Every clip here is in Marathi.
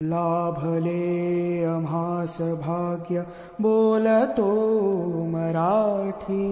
लाभले भाग्य भाग्य बोलतो मराठी।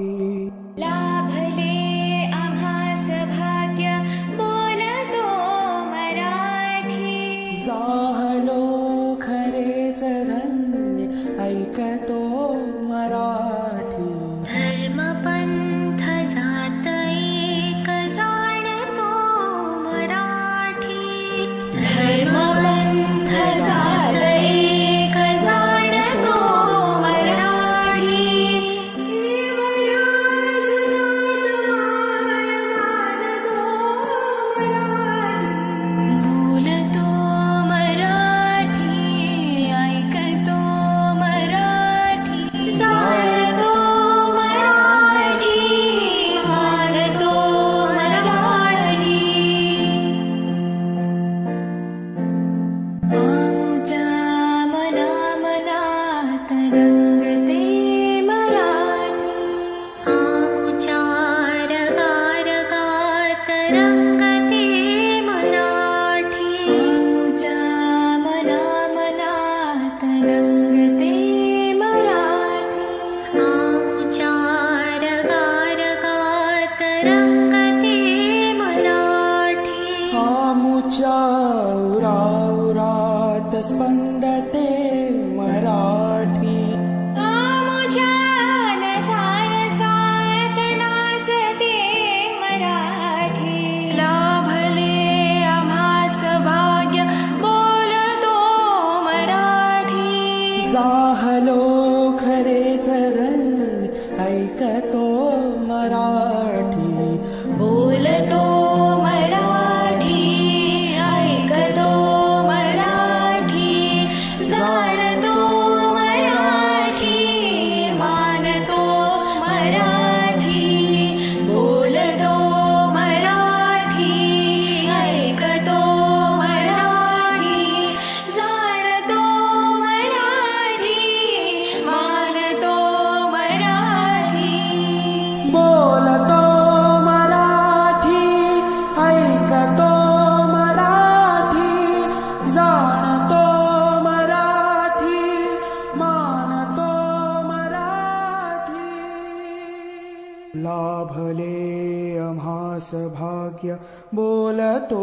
भले अमास भाग्य बोल तो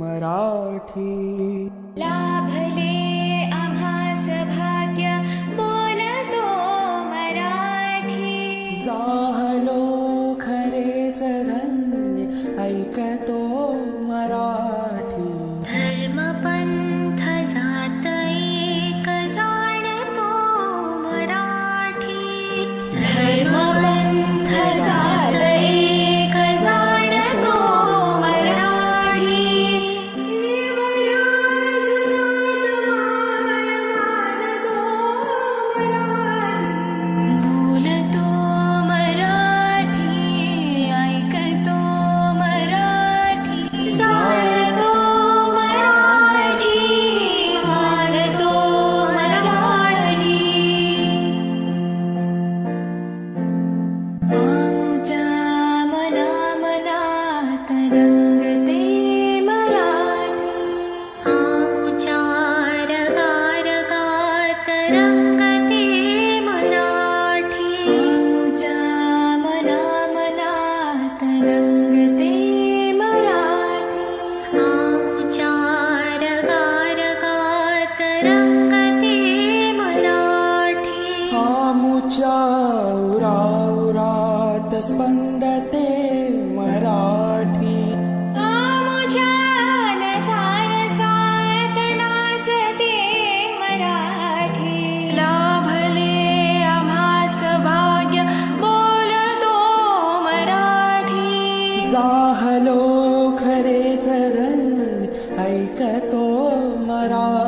मराठी। ला भले अमास भाग्य मराठीच्या उरा उरात स्पंदते मराठी. सार सात नाचते मराठी. लाभले आम्हास भाग्य बोलतो मराठी. जाहलो खरे चरण ऐकतो मरा